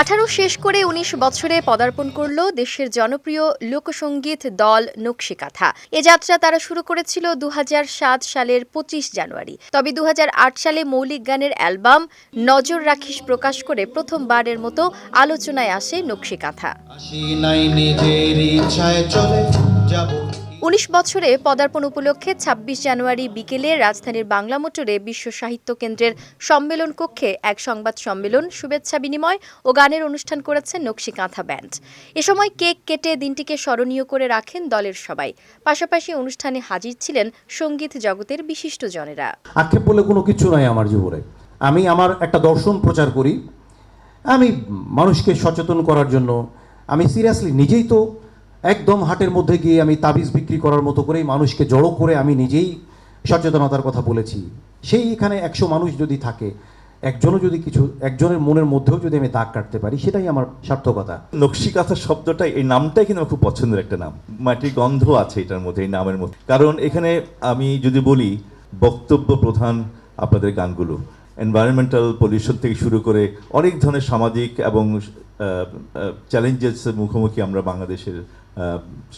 আঠারো শেষ করে ১৯ বছরে পদার্পণ করল দেশের জনপ্রিয় লোকসঙ্গীত দল নকশিকাথা। এ যাত্রা তারা শুরু করেছিল দু হাজার সাত সালের ২৫ জানুয়ারি। তবে দু হাজার আট সালে মৌলিক গানের অ্যালবাম নজর রাখিস প্রকাশ করে প্রথমবারের মতো আলোচনায় আসে নকশিকাথা। উনিশ বছরে পদার্পণ উপলক্ষে ২৬ জানুয়ারি বিকেলে রাজধানীর বাংলা মোটরে বিশ্ব সাহিত্য কেন্দ্রের সম্মেলন কক্ষে এক সংবাদ সম্মেলন, শুভেচ্ছা বিনিময় ও গানের অনুষ্ঠান করেছেন নকশিকাঁথা ব্যান্ড। এ সময় কেক কেটে দিনটিকে স্মরণীয় করে রাখেন দলের সবাই। পাশাপাশি অনুষ্ঠানে হাজির ছিলেন সংগীত জগতের বিশিষ্ট জনেরা। আক্ষেপ বলে কোনো কিছু নাই আমার জীবনে। আমি আমার একটা দর্শন প্রচার করি। আমি মানুষকে সচেতন করার জন্য, আমি সিরিয়াসলি নিজেই তো একদম হাটের মধ্যে গিয়ে আমি তাবিজ বিক্রি করার মতো করেই মানুষকে জড়ো করে আমি নিজেই সচেতনতার কথা বলেছি। সেই এখানে একশো মানুষ যদি থাকে, একজনও যদি কিছু, একজনের মনের মধ্যেও যদি আমি দাগ কাটতে পারি, সেটাই আমার সার্থকতা। নকশিকাথা শব্দটা, এই নামটাই কিন্তু আমার খুব পছন্দের একটা নাম। মাটির গন্ধ আছে এটার মধ্যে, এই নামের মধ্যে। কারণ এখানে আমি যদি বলি, বক্তব্য প্রধান আপনাদের গানগুলো। এনভায়রনমেন্টাল পলিউশন থেকে শুরু করে অনেক ধরনের সামাজিক এবং চ্যালেঞ্জেস মুখোমুখি আমরা বাংলাদেশের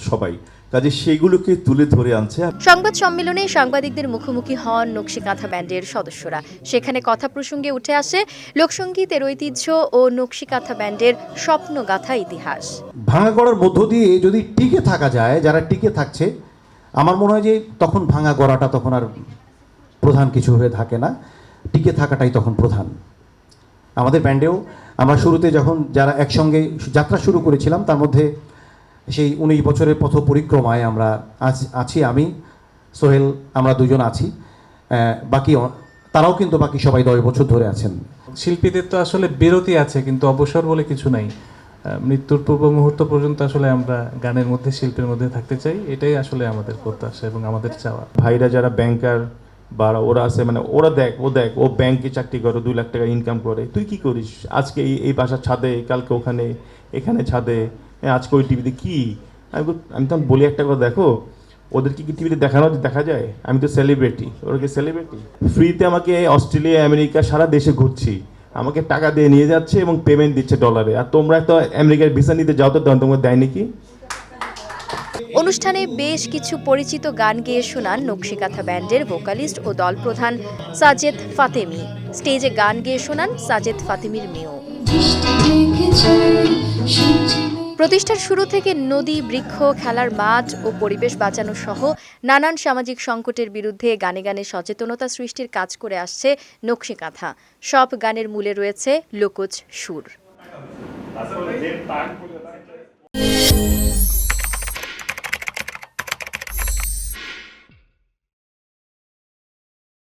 সবাই। কাজে সেগুলোকে তুলে ধরে আনছে সংবাদ সম্মেলনে সাংবাদিকদের মুখোমুখি হন নকশিকাঁথা ব্যান্ডের সদস্যরা। সেখানে কথা প্রসঙ্গে উঠে আসে লোকসঙ্গীতের ঐতিহ্য ও নকশিকাঁথা ব্যান্ডের স্বপ্নগাথা ইতিহাস। ভাঙা গড়ার মধ্য দিয়ে যদি টিকে থাকা যায় যারা টিকে থাকছে আমার মনে হয় যে তখন ভাঙা গড়াটা তখন আর প্রধান কিছু হয়ে থাকে না। টিকে থাকাটাই তখন প্রধান। আমাদের ব্যান্ডেও আমরা শুরুতে যখন যারা একসঙ্গে যাত্রা শুরু করেছিলাম তার মধ্যে সেই উনিশ বছরের পথ পরিক্রমায় আমরা আছি আমি সোহেল আমরা দুজন আছি। বাকি তারাও কিন্তু বাকি সবাই দশ বছর ধরে আছেন। শিল্পীদের তো আসলে বিরতি আছে কিন্তু অবসর বলে কিছু নাই। মৃত্যুর পূর্ব মুহূর্ত পর্যন্ত আসলে আমরা গানের মধ্যে শিল্পের মধ্যে থাকতে চাই। এটাই আসলে আমাদের প্রত্যাশা এবং আমাদের চাওয়া। ভাইরা যারা ব্যাংকার বা ওরা আছে মানে ওরা দেখ ও দেখ ও ব্যাংকে চাকরি করে দুই লাখ টাকা ইনকাম করে। তুই কি করিস? আজকে এই এই বাসার ছাদে কালকে ওখানে এখানে ছাদে আজকে ওই টিভিতে কি? আমি আমি তখন বলি একটা কথা দেখো ওদেরকে কি টিভিতে দেখানো দেখা যায়? আমি তো সেলিব্রিটি ওরা কি সেলিব্রিটি ফ্রিতে আমাকে অস্ট্রেলিয়া আমেরিকা সারা দেশে ঘুরছি। আমাকে টাকা দিয়ে নিয়ে যাচ্ছে এবং পেমেন্ট দিচ্ছে ডলারে আর তোমরা তো আমেরিকার ভিসা নিতে যাও তো তোমাকে দেয় নাকি অনুষ্ঠানে বেশ কিছু পরিচিত গান গেয়ে শোনান নকশিকাথা ব্যান্ডের ভোকালিস্ট ও দলপ্রধান সাজেদ ফাতেমি। স্টেজে গান গেয়ে শোনান সাজেদ ফাতেমির মেয়েও। দৃষ্টি রেখেছে সূর্যি প্রতিষ্ঠার শুরু থেকে নদী, বৃক্ষ, খেলার মাঠ ও পরিবেশ বাঁচানো সহ নানান সামাজিক সংকটের বিরুদ্ধে গানে গানে সচেতনতা সৃষ্টির কাজ করে আসছে নকশিকাঁথা। সব গানের মূলে রয়েছে লোকজ সুর।